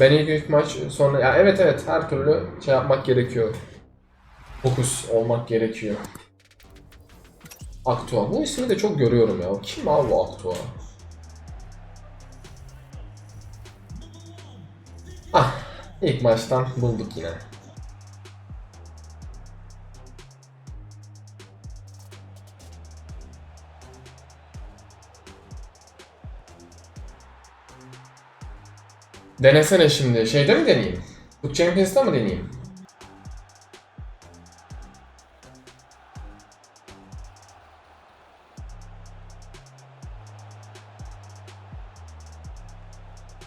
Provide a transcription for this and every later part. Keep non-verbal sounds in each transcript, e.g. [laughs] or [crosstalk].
Ben ilk ilk maç sonra ya evet evet her türlü şey yapmak gerekiyor. Fokus olmak gerekiyor. Aktua. Bu ismi de çok görüyorum ya. Kim abi bu Aktua? Ah, ilk maçtan bulduk yine. Denesene şimdi. Şeyde mi deneyeyim? Bu Champions'ta mı deneyeyim?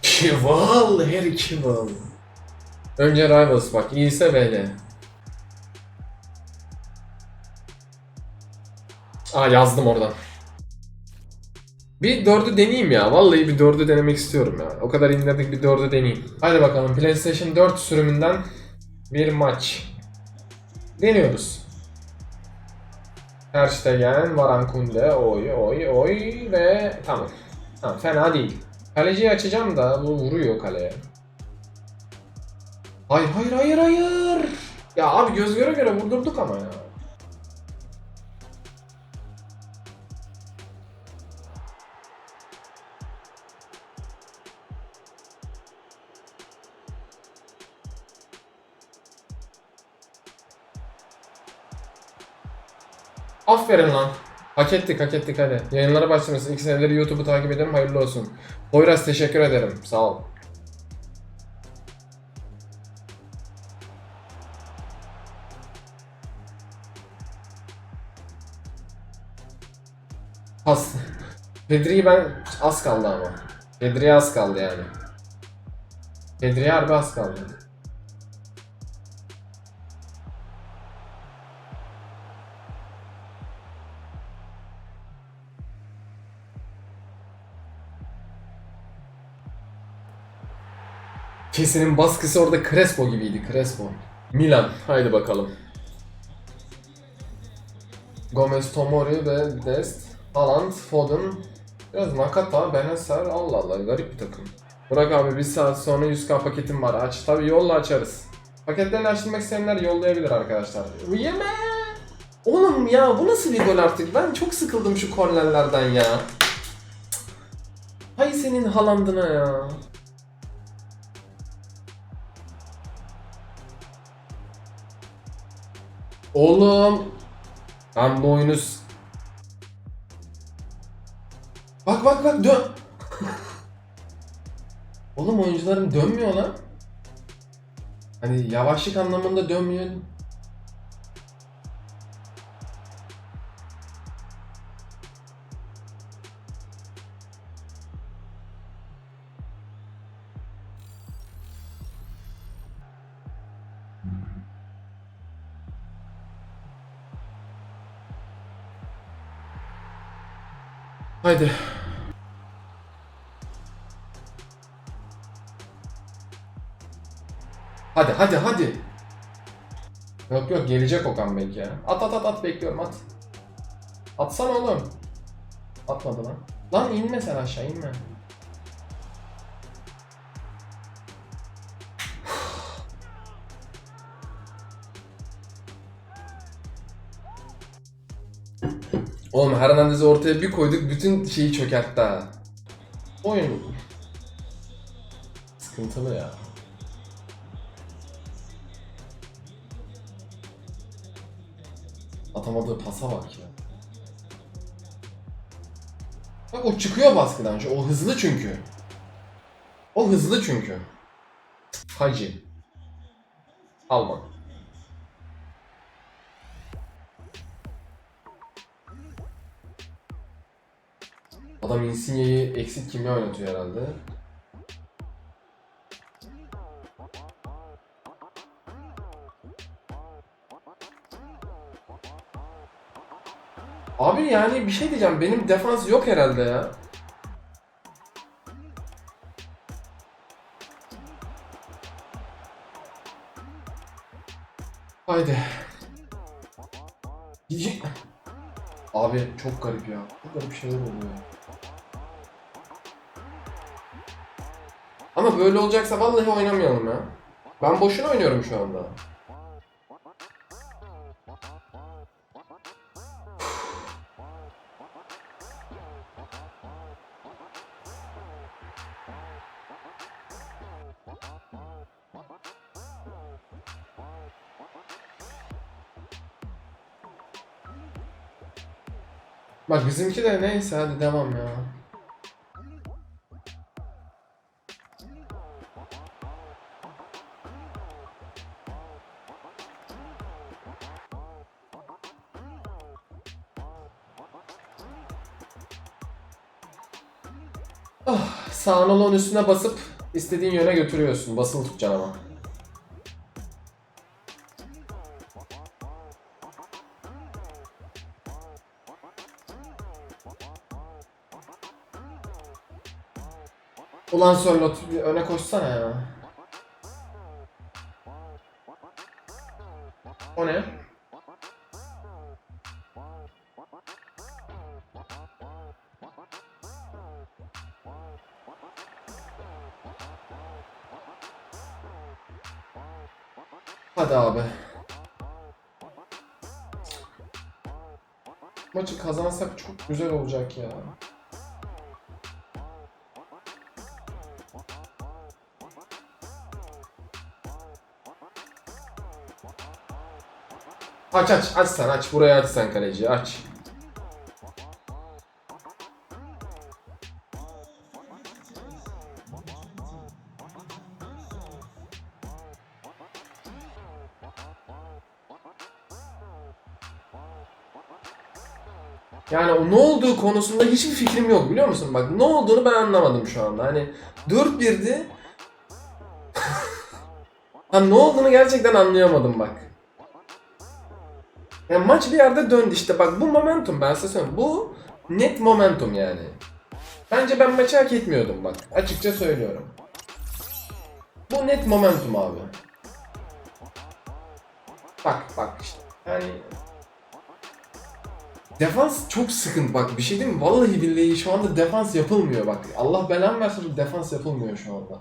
Kival, Harry Kival. Önce Rivals bak, iyiyse böyle. Aa yazdım oradan. Bir dördü deneyeyim ya. Vallahi bir dördü denemek istiyorum ya. O kadar indirdik bir dördü deneyeyim. Hadi bakalım PlayStation 4 sürümünden bir maç. Deniyoruz. Ter Stegen, Varan Kunde, oy oy oy ve tamam. Tamam fena değil. Kaleciyi açacağım da bu vuruyor kaleye. Hayır hayır hayır hayır. Ya abi göz göre göre vurdurduk ama ya. Aferin lan. Hak ettik hak ettik hadi. Yayınlara başlamışsın. İki senedir YouTube'u takip ederim. Hayırlı olsun. Poyraz teşekkür ederim. Sağ ol. Pas. Pedri'yi ben az kaldı ama. Pedri'ye az kaldı yani. Pedri'ye harbi az kaldı. Kesin'in baskısı orada Crespo gibiydi. Crespo. Milan. Haydi bakalım. Gomez, Tomori ve Dest. Haaland, Foden. Biraz Nakata, Benacer. Allah Allah garip bir takım. Burak abi bir saat sonra 100k paketim var. Aç. Tabi yolla açarız. Paketlerini açtırmak isteyenler yollayabilir arkadaşlar. Yeme! Oğlum ya bu nasıl bir gol artık? Ben çok sıkıldım şu kornerlerden ya. Hay senin Haaland'ına ya. Oğlum. Ben bu oyunu... Bak bak bak dön. [laughs] Oğlum oyuncularım dönmüyor lan. Hani yavaşlık anlamında dönmüyor. Haydi. Hadi hadi hadi. Yok yok gelecek Okan belki ya. At at at at bekliyorum at. Atsana oğlum. Atmadı lan. Lan inme sen aşağı inme. Oğlum Hernandez'i ortaya bir koyduk bütün şeyi çökertti ha. Oyun sıkıntılı ya. Atamadığı pasa bak ya. Bak o çıkıyor baskıdan. O hızlı çünkü. O hızlı çünkü. Hacı. Alman. Adam Insigne'yi eksik kimya oynatıyor herhalde. Abi yani bir şey diyeceğim. Benim defans yok herhalde ya. Haydi. Abi çok garip ya. Çok garip şeyler oluyor. Böyle olacaksa vallahi oynamayalım ya. Ben boşuna oynuyorum şu anda. Bak bizimki de neyse hadi devam ya. Sağın olan üstüne basıp istediğin yöne götürüyorsun. Basılı tutacaksın ama. Ulan Sörlot öne koşsana ya. O ne? Hadi abi. Maçı kazansak çok güzel olacak ya. Aç aç aç sen aç buraya aç sen kaleciyi aç. Ne olduğu konusunda hiçbir fikrim yok biliyor musun? Bak ne olduğunu ben anlamadım şu anda. Hani 4-1'di. ha [laughs] ne olduğunu gerçekten anlayamadım bak. Yani maç bir yerde döndü işte bak bu momentum ben size söyleyeyim. Bu net momentum yani. Bence ben maçı hak etmiyordum bak. Açıkça söylüyorum. Bu net momentum abi. Bak bak işte. Yani Defans çok sıkıntı bak bir şey değil mi? Vallahi billahi şu anda defans yapılmıyor bak. Allah belamı versin defans yapılmıyor şu anda.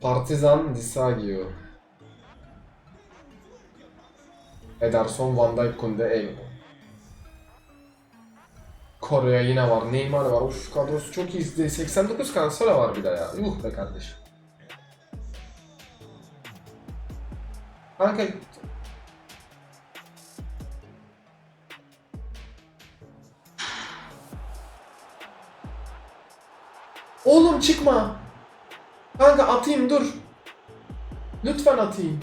Partizan Disagio. Ederson, Van Dijk, Kunde, Eyvallah. Kore'ye yine var, Neymar var. Uf kadrosu çok iyi. 89 kansara var bir de ya. Yuh be kardeşim. Kanka Oğlum çıkma. Kanka atayım dur. Lütfen atayım.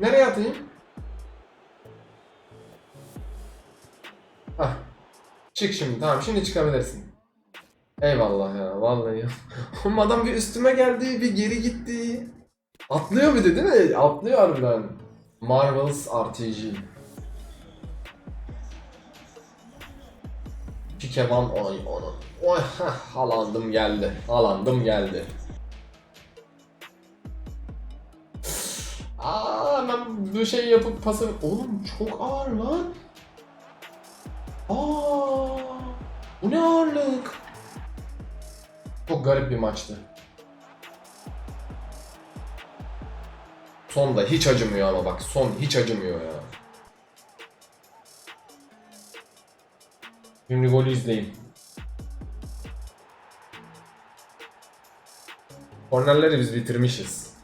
Nereye atayım? Hah. Çık şimdi tamam şimdi çıkabilirsin. Eyvallah ya vallahi. [laughs] Oğlum adam bir üstüme geldi bir geri gitti. Atlıyor bir de değil mi? Atlıyor harbiden. Marvel's RPG. Pikevan oy onu. Oy heh, alandım geldi. Alandım geldi. Aa ben bir şey yapıp pası... Oğlum çok ağır lan. Aa, bu ne ağırlık? Çok garip bir maçtı. Son da hiç acımıyor ama bak son hiç acımıyor ya. Şimdi golü izleyin. Kornerleri biz bitirmişiz.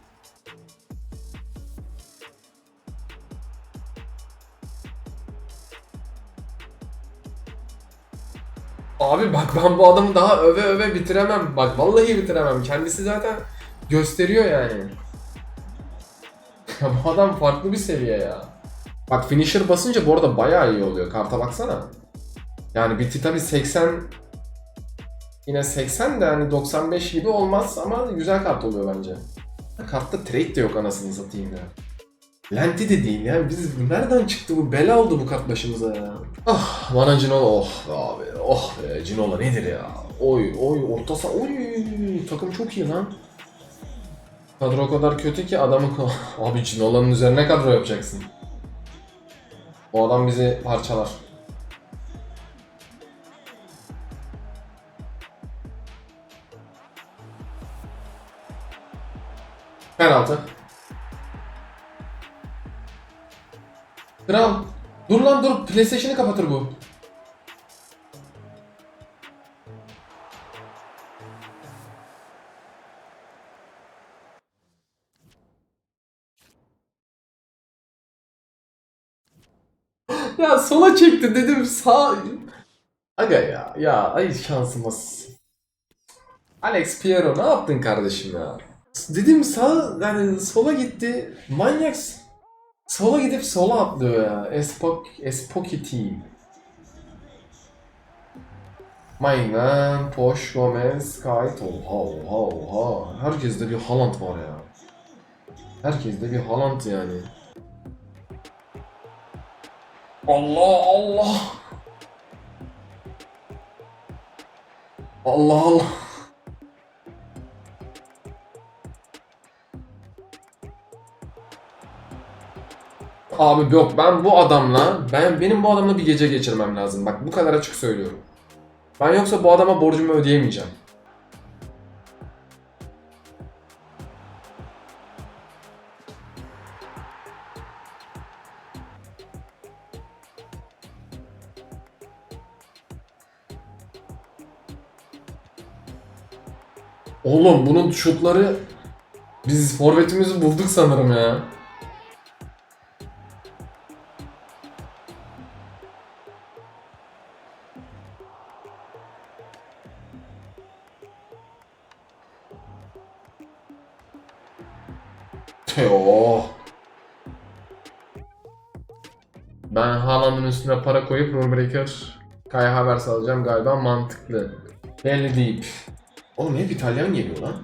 Abi bak ben bu adamı daha öve öve bitiremem. Bak vallahi bitiremem. Kendisi zaten gösteriyor yani. [laughs] bu adam farklı bir seviye ya. Bak finisher basınca bu arada bayağı iyi oluyor. Karta baksana. Yani biti tabi 80 yine 80 de hani 95 gibi olmaz ama güzel kart oluyor bence. Kartta trade de yok anasını satayım ya. Lenti de değil ya. Biz nereden çıktı bu? Bela oldu bu kart başımıza ya. Ah bana Cinola oh abi. Oh be Cinola nedir ya? Oy oy orta saha. Oy takım çok iyi lan. Kadro o kadar kötü ki adamı... [laughs] abi Cinola'nın üzerine kadro yapacaksın. O adam bizi parçalar. Penaltı. Kral. Dur lan dur. PlayStation'ı kapatır bu. [gasps] ya sola çekti dedim sağ... Aga ya ya ay şansımız. Alex Piero ne yaptın kardeşim ya? Dedim sağ yani sola gitti. Manyak. Sola gidip sola atlıyor ya. Espok Espoki team. Maynan, Poş, Gomez, Kayt. Oha oha oha. Herkeste bir Haaland var ya. Herkeste bir Haaland yani. Allah Allah. Allah Allah. Abi yok ben bu adamla ben benim bu adamla bir gece geçirmem lazım. Bak bu kadar açık söylüyorum. Ben yoksa bu adama borcumu ödeyemeyeceğim. Oğlum bunun şutları biz forvetimizi bulduk sanırım ya. Teo. Ben Haaland'ın üstüne para koyup Rulebreaker Kai Havertz alacağım galiba mantıklı. Belli deyip. Oğlum hep İtalyan geliyor lan.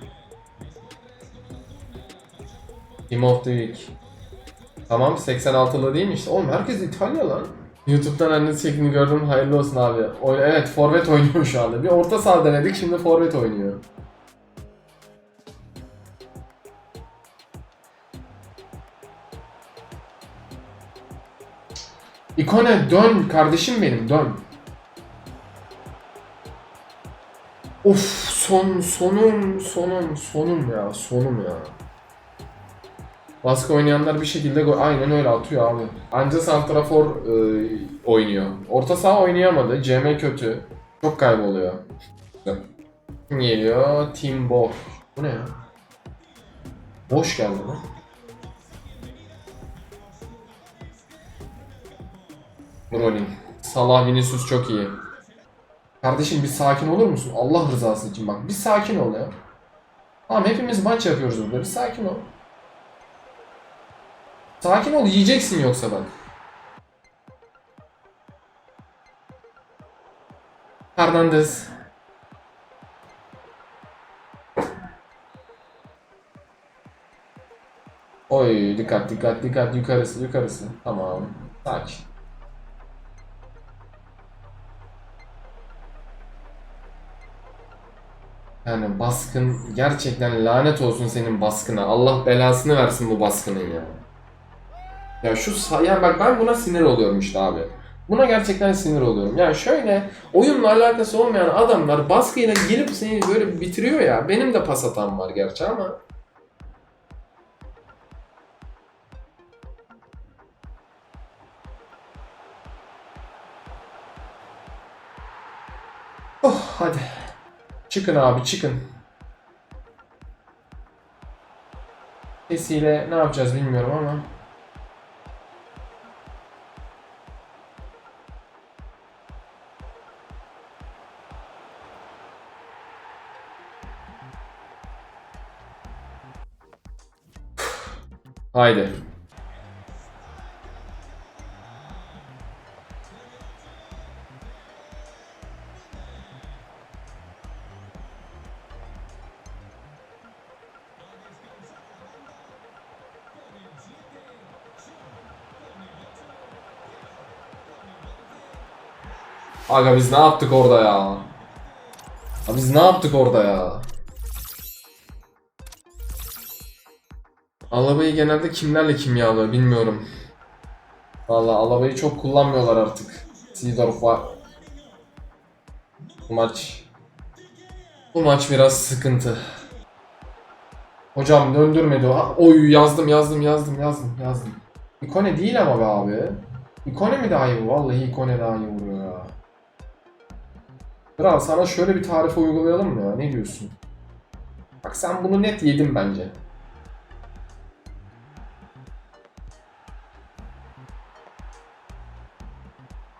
Team of the Week. Tamam 86'lı değil mi işte? Oğlum herkes İtalya lan. YouTube'dan annesi şeklini gördüm. Hayırlı olsun abi. O, evet forvet oynuyor şu anda. Bir orta saha denedik şimdi forvet oynuyor. İkone dön kardeşim benim dön. Of son sonum sonum sonum ya sonum ya. Baskı oynayanlar bir şekilde gol aynen öyle atıyor abi. Anca santrafor e, oynuyor. Orta saha oynayamadı. CM kötü. Çok kayboluyor. Kim geliyor? Team Boş. Bu ne ya? Boş geldi lan. Rolling. Salah Vinicius çok iyi. Kardeşim bir sakin olur musun? Allah rızası için bak bir sakin ol ya. Tamam hepimiz maç yapıyoruz burada bir sakin ol. Sakin ol yiyeceksin yoksa bak. Hernandez. Oy dikkat dikkat dikkat yukarısı yukarısı. Tamam. Sakin. Yani baskın gerçekten lanet olsun senin baskına. Allah belasını versin bu baskının ya. Ya şu sa- ya bak ben buna sinir oluyorum işte abi. Buna gerçekten sinir oluyorum. Yani şöyle oyunla alakası olmayan adamlar baskıyla gelip seni böyle bitiriyor ya. Benim de pas hatam var gerçi ama. Oh hadi. Çıkın abi çıkın. Sesiyle ne yapacağız bilmiyorum ama. Haydi. Aga biz ne yaptık orada ya? Abi biz ne yaptık orada ya? Alabayı genelde kimlerle kimyalıyor bilmiyorum. Valla Alabayı çok kullanmıyorlar artık. Seedorf var. Bu maç... Bu maç biraz sıkıntı. Hocam döndürmedi o. Oy yazdım yazdım yazdım yazdım yazdım. İkone değil ama be abi. İkone mi daha iyi? Vallahi ikone daha iyi vuruyor. Kral sana şöyle bir tarif uygulayalım mı ya? Ne diyorsun? Bak sen bunu net yedin bence.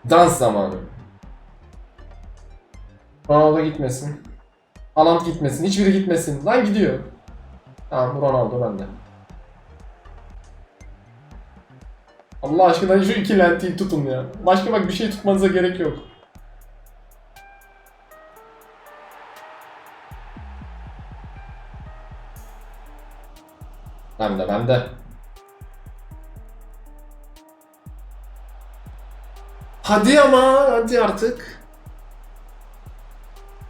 Dans zamanı. Ronaldo gitmesin. Haaland gitmesin. Hiçbiri gitmesin. Lan gidiyor. Tamam Ronaldo bende. Allah aşkına şu iki lentiyi tutun ya. Başka bak bir şey tutmanıza gerek yok. Bende bende. Hadi ama hadi artık.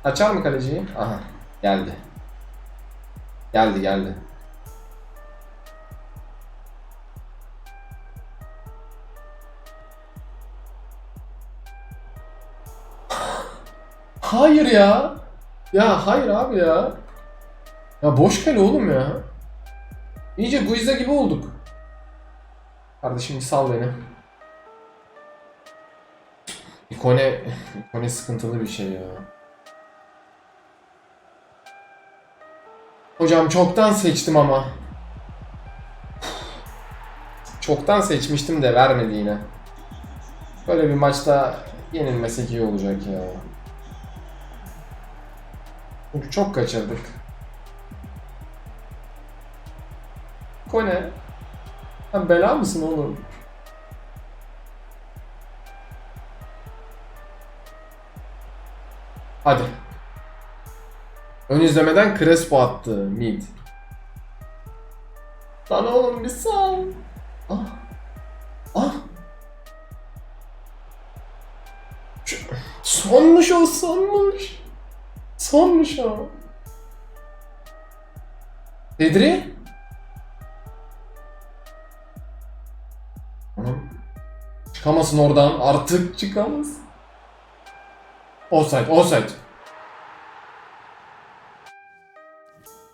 Açar mı kaleciyi? Aha geldi. Geldi geldi. Hayır ya. Ya hayır abi ya. Ya boş kale oğlum ya. İyice Guiza gibi olduk. Kardeşim sal beni. İkone, ikone sıkıntılı bir şey ya. Hocam çoktan seçtim ama. Çoktan seçmiştim de vermedi yine. Böyle bir maçta yenilmesek iyi olacak ya. Çünkü çok kaçırdık. Kone. Sen bela mısın oğlum? Hadi. Ön izlemeden Crespo attı mid. Lan oğlum bir sal. Ah. Ah. Şu- Sonmuş o sonmuş. Sonmuş o. Pedri? Çıkamasın oradan. Artık çıkamaz. Offside, offside.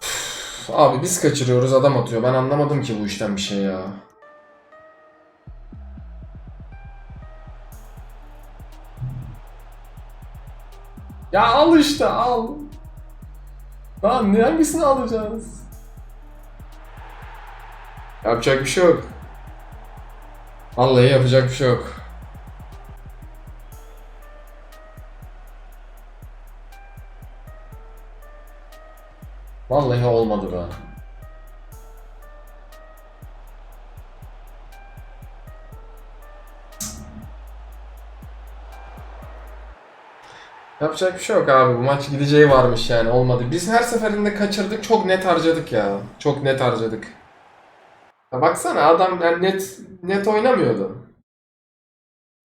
Üf, Abi biz kaçırıyoruz adam atıyor. Ben anlamadım ki bu işten bir şey ya. Ya al işte al. Lan hangisini alacağız? Yapacak bir şey yok. Vallahi yapacak bir şey yok. Vallahi olmadı be. Yapacak bir şey yok abi. Bu maç gideceği varmış yani olmadı. Biz her seferinde kaçırdık. Çok net harcadık ya. Çok net harcadık. Ya baksana adam yani net net oynamıyordu.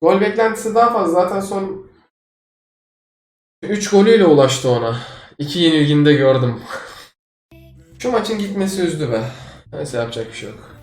Gol beklentisi daha fazla. Zaten son 3 golüyle ulaştı ona. 2 yenilginde gördüm. [laughs] Şu maçın gitmesi üzdü be. Neyse yapacak bir şey yok.